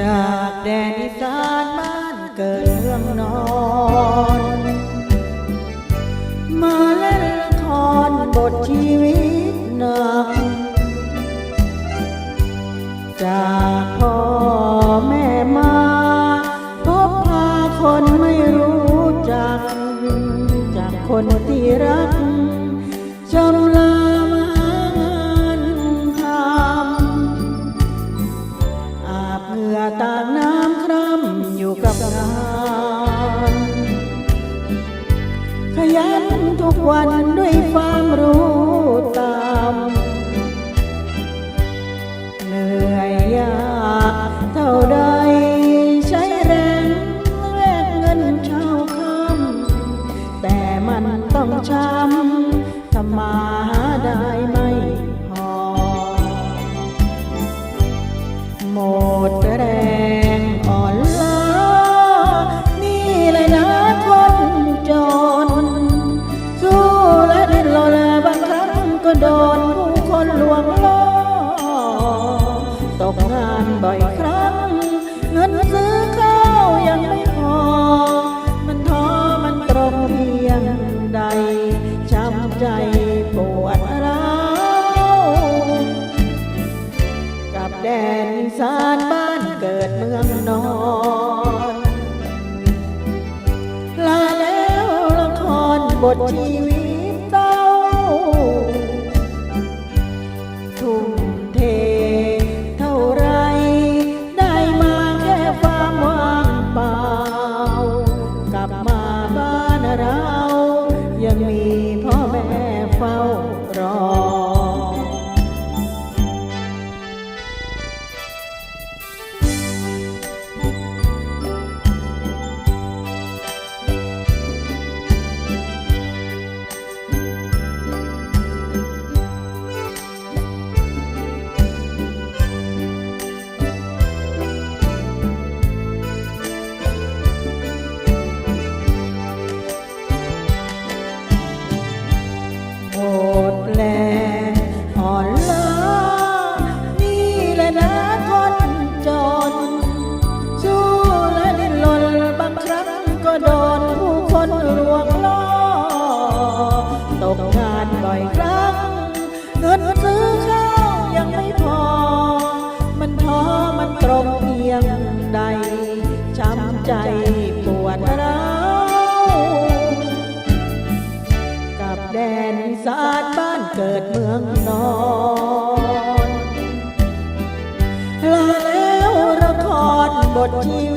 จากแดนอีสานบ้านเกิดเมืองนอน ยันทุกวันด้วยความรู้ กงานบ่อยครั้ง เงินซื้อข้าวยังไม่พอ มันท้อมันตรงเพียงใดช้ำใจปวดร้าวกับแดนสานบ้านเกิดเมืองนอนลาแล้วละครบทชีวิต ยั ตกงานบ่อยครั้งเงินซื้อข้าวยังไม่พอ มันท้อมันตรงเพียงใดช้ำใจปวดร้าวกับแดนอีสานบ้านเกิดเมืองนอนลาแล้วละครบทชี